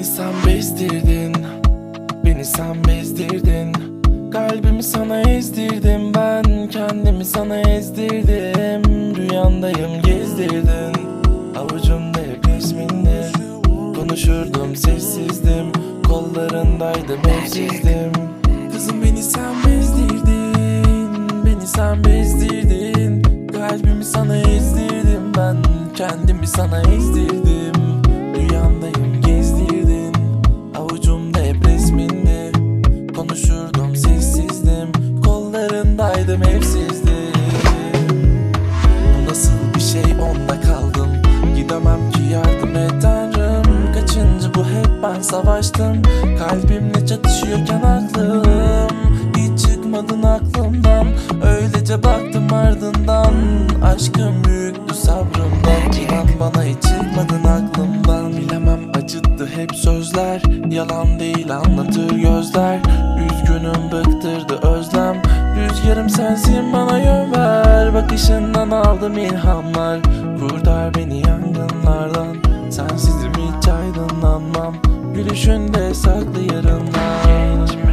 Beni sen bezdirdin. Beni sen bezdirdin. Kalbimi sana ezdirdim. Ben Kendimi sana ezdirdim. Rüyandayım gezdirdin. Avucumda hep resmindi Konuşurdum sessizdim. Kollarındaydım evsizdim Kızım beni sen bezdirdin. Beni sen bezdirdin. Kalbimi sana ezdirdim. Ben Kendimi sana ezdirdim Kollarındaydım evsizdim Bu nasıl bir şey onda kaldım. Gidemem ki yardım et tanrım. Kaçıncı bu hep ben savaştım. Kalbimle çatışıyorken aklım Hiç çıkmadın aklımdan. Öylece baktım ardından Aşkım büyüktü sabrımdan. İnan bana hiç çıkmadın aklımdan. Bilemem acıttı hep sözler. Yalan değil anlatır gözler Bakışından aldım ilhamlar. Kurtar beni yangınlardan. Sensizim hiç aydınlanmam. Gülüşünde saklı yarınlar